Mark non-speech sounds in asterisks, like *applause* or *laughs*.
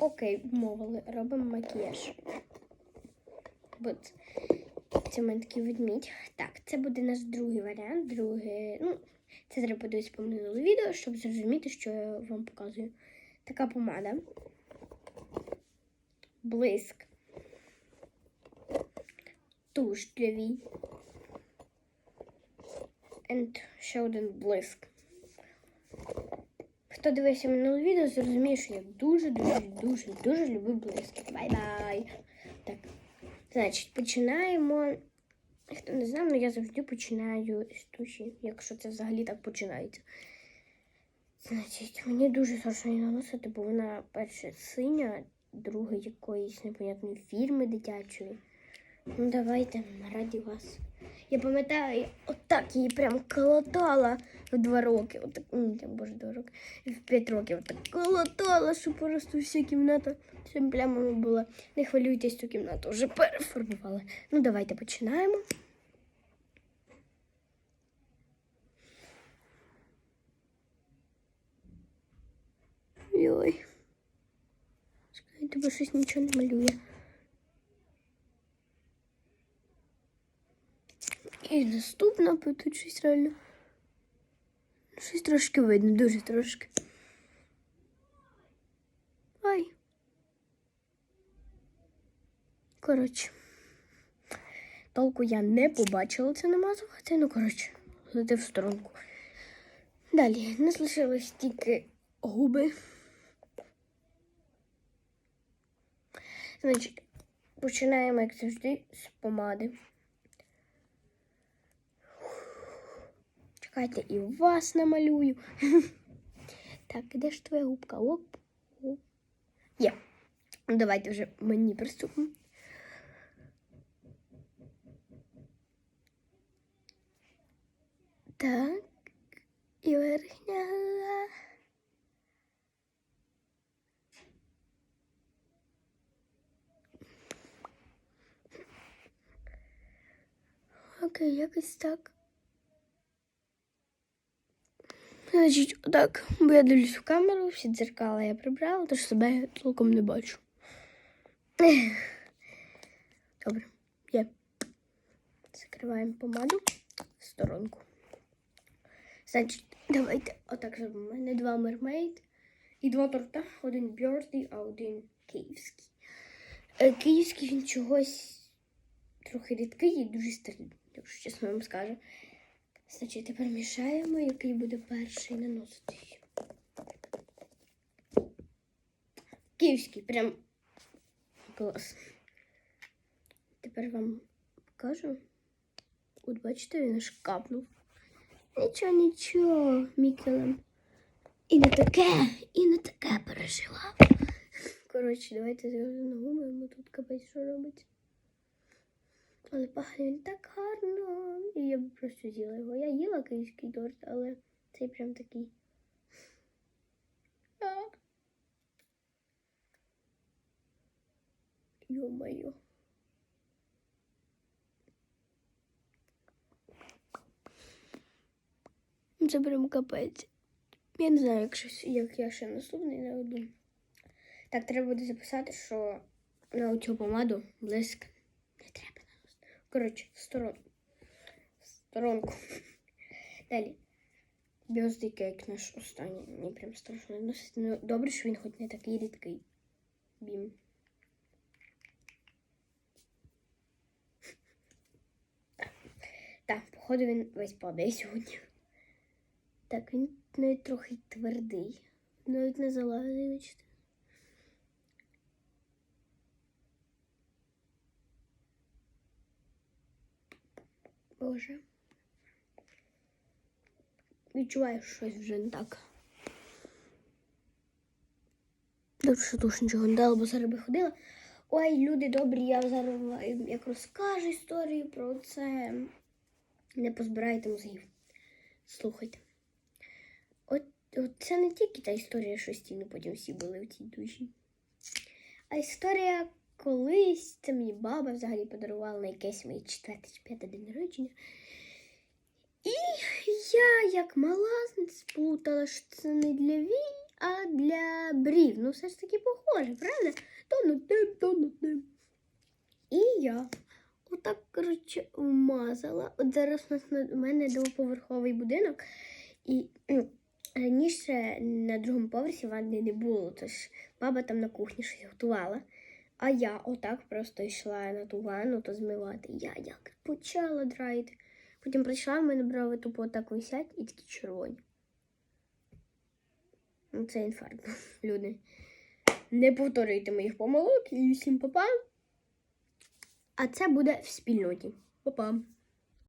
Окей, вмовили, робимо макіяж. От. Це мене такий ведмідь. Так, це буде наш другий варіант. Другий, ну, це треба подивитися по минуле відео, щоб зрозуміти, що я вам показую. Така помада. Блиск. Туш для вій. And ще один блиск. Хто дивився минуле відео, зрозуміє, що я дуже, дуже, дуже, дуже люблю блиски. Бай-бай. Так, значить, починаємо. Хто не знає, але я завжди починаю з туші, якщо це взагалі так починається. Значить, мені дуже страшно наносити, бо вона перша синя, друга якоїсь непонятної фірми дитячої. Ну, давайте, раді вас. Я пам'ятаю, отак її прям колотала в два роки. Отак, ні, там, боже, два роки. В п'ять років отак колотала, що просто вся кімната цим плямами була. Не хвилюйтесь, цю кімнату вже переформувала. Ну, давайте починаємо. Йой. Скажіть, бо щось нічого не малює. І наступна, тут щось реально. Щось трошки видно, дуже трошки. Ай. Коротше. Толку я не побачила це намазувати, ну, коротше, лети в сторонку. Далі, не залишилось тільки губи. Значить, починаємо, як завжди, з помади. Чекайте, і вас намалюю. *laughs* Так, де ж твоя губка? Оп. Є. Давайте вже мені приступимо. Так. І верхня. Окей, якось так. Значить, отак, бо я дивлюсь в камеру, всі дзеркала я прибрала, тож себе толком не бачу. Добре, є. Закриваємо помаду в сторонку. Значить, давайте отак зробимо. У мене два мермейд і два торта. Один бьордий, а один київський. Е, Київський він чогось трохи рідкий і дуже старий, якщо чесно вам скажу. Значить, тепер мішаємо, який буде перший наноситись. Київський, прям клас. Тепер вам покажу. От бачите, він аж капнув. Нічого, нічого, Мікелем. І не таке, і не таке пережила. Коротше, давайте на губи, тут капець що робиться. Але пахне він так гарно. І я б просто з'їла його. Я їла київський торт, але цей прям такий. Йо-моє. Це прям капець. Я не знаю, як, щось, як я ще наступний один. Так, треба буде записати, що на цю помаду блиск не треба. Коротше, в сторонку. В сторонку. *laughs* Далі. Бьоздий кейк наш останній. Мені прям страшно носити. Ну, добре, що він хоч не такий рідкий. Бім. *laughs* Так, походу він весь падає сьогодні. Так, він навіть трохи твердий. Навіть не залазить, бачите. Боже. Відчуваю, що щось вже не так. Добре, що туш нічого не дала, бо зараз би ходила. Ой, люди добрі, я зараз як розкажу історію про це. Не позбирайте мозгів. Слухайте. От, от це не тільки та історія, що стіни потім всі були в цій душі. А історія колись це мені баба взагалі подарувала на якесь моє четверте чи п'яте день народження. І я, як мала, сплутала, що це не для Ві, а для брів. Ну, все ж таки похоже, правда? То на тим, то на тим. І я отак, коротше, вмазала. От зараз у нас на у мене двоповерховий будинок, і раніше на другому поверсі ванни не було. Тож баба там на кухні щось готувала. А я отак просто йшла на ту ванну то змивати. Я як почала драїти. Потім прийшла, в мене брови тупо отак висять і такі червоні. Ну, це інфаркт, *laughs* люди. Не повторюйте моїх помилок і всім па-па. А це буде в спільноті. Па-па.